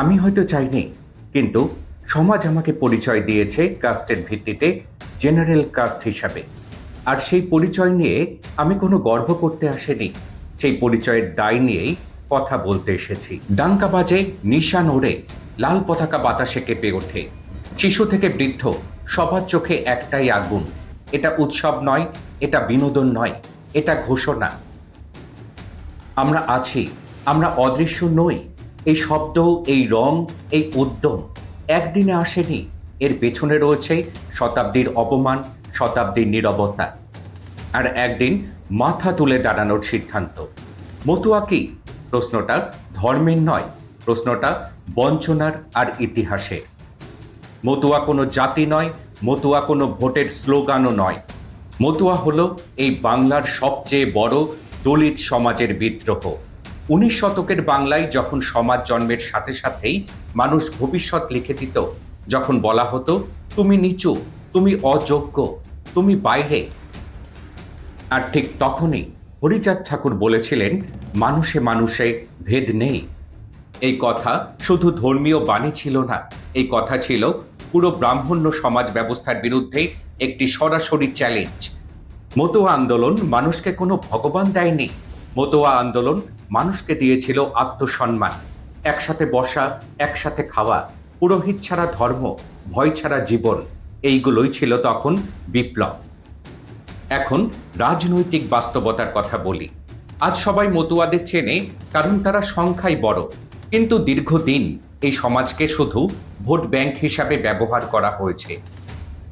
আমি হয়তো চাইনি, কিন্তু সমাজ আমাকে পরিচয় দিয়েছে কাস্টের ভিত্তিতে জেনারেল কাস্ট হিসাবে। আর সেই পরিচয় নিয়ে আমি কোনো গর্ব করতে আসেনি। সেই পরিচয়ের দায় নিয়েই কথা বলতে এসেছি। ডাঙ্কা বাজে, নিশান ওড়ে, লাল পতাকা বাতাসে কেঁপে ওঠে। শিশু থেকে বৃদ্ধ, সবার চোখে একটাই আগুন। এটা উৎসব নয়, এটা বিনোদন নয়, এটা ঘোষণা। আমরা আছি, আমরা অদৃশ্য নই। এই শব্দ, এই রং, এই উদ্যম একদিনে আসেনি। এর পেছনে রয়েছে শতাব্দীর অপমান, শতাব্দীর নীরবতা। আর একদিন মাথা তুলে দাঁড়ানোর সিদ্ধান্ত। মতুয়া কি? প্রশ্নটা ধর্মের নয়, প্রশ্নটা বঞ্চনার আর ইতিহাসের। মতুয়া কোনো জাতি নয়, মতুয়া কোনো ভোটের স্লোগানও নয়। মতুয়া হলো এই বাংলার সবচেয়ে বড় দলিত সমাজের বিদ্রোহ। উনিশ শতকের বাংলায় যখন সমাজ জন্মের সাথে সাথেই মানুষ ভবিষ্যৎ লিখে দিত, যখন বলা হতো, তুমি নিচু, তুমি অযোগ্য, তুমি বাইরে। আর ঠিক তখনই হরিচাঁদ ঠাকুর বলেছিলেন, মানুষে মানুষে ভেদ নেই। এই কথা শুধু ধর্মীয় বাণী ছিল না, এই কথা ছিল পুরো ব্রাহ্মণ্য সমাজ ব্যবস্থার বিরুদ্ধে একটি সরাসরি চ্যালেঞ্জ। মতোয়া আন্দোলন মানুষকে কোনো ভগবান দেয়নি। মতোয়া আন্দোলন মানুষকে দিয়েছিল আত্মসম্মান। একসাথে বসা, একসাথে খাওয়া, পুরোহিত ছাড়া ধর্ম, ভয় ছাড়া জীবন, এইগুলোই ছিল তখন বিপ্লব। এখন রাজনৈতিক বাস্তবতার কথা বলি। আজ সবাই মতুয়াদের চেনে, কারণ তারা সংখ্যাই বড়। কিন্তু দীর্ঘদিন এই সমাজকে শুধু ভোট ব্যাংক হিসাবে ব্যবহার করা হয়েছে।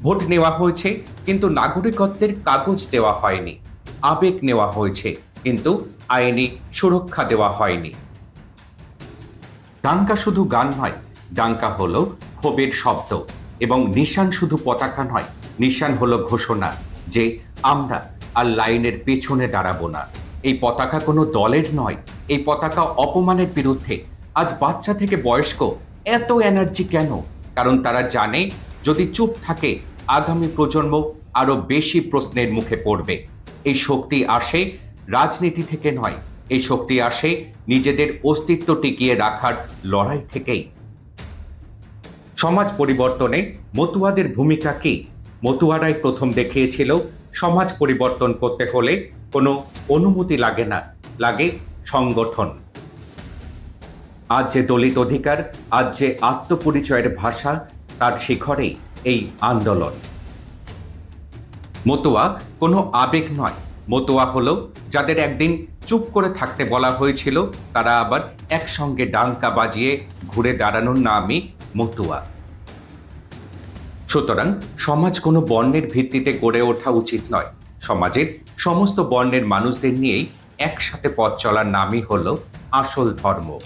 ভোট নেওয়া হয়েছে, কিন্তু নাগরিকত্বের কাগজ দেওয়া হয়নি। আবেগ নেওয়া হয়েছে। কিন্তু আইনি সুরক্ষা দেওয়া হয়নি। ডাঙ্কা শুধু গান নয় ডাঙ্কা হলো ক্ষোভের শব্দ এবং নিশান শুধু পতাকা নয়, নিশান হলো ঘোষণা যে আমরা আর লাইনের পেছনে দাঁড়াবো না। এই পতাকা কোনো দলের নয়, এই পতাকা অপমানের বিরুদ্ধে। আজ বাচ্চা থেকে বয়স্ক এত এনার্জি কেন? কারণ তারা জানে যদি চুপ থাকে, আগামী প্রজন্ম আরও বেশি প্রশ্নের মুখে পড়বে। এই শক্তি আসে রাজনীতি থেকে নয়। এই শক্তি আসে নিজেদের অস্তিত্ব টিকিয়ে রাখার লড়াই থেকেই। সমাজ পরিবর্তনে মতুয়াদের ভূমিকা কি? মতুয়ারাই প্রথম দেখিয়েছিল, সমাজ পরিবর্তন করতে হলে কোনো অনুমতি লাগে না, লাগে সংগঠন। আজ যে দলিত অধিকার, আজ যে আত্মপরিচয়ের ভাষা, তার শিখরেই এই আন্দোলন। মতুয়া কোনো আবেগ নয় মতুয়া হলো যাদের একদিন চুপ করে থাকতে বলা হয়েছিল, তারা আবার একসঙ্গে ডাঙ্কা বাজিয়ে ঘুরে দাঁড়ানোর নামই মতুয়া। সুতরাং সমাজ কোনো বর্ণের ভিত্তিতে গড়ে ওঠা উচিত নয়। সমাজের সমস্ত বর্ণের মানুষদের নিয়েই একসাথে পথ চলার নামই হল আসল ধর্ম।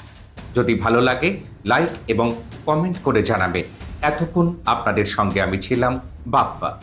যদি ভালো লাগে, লাইক এবং কমেন্ট করে জানাবে। এতক্ষণ আপনাদের সঙ্গে আমি ছিলাম বাপ্পা।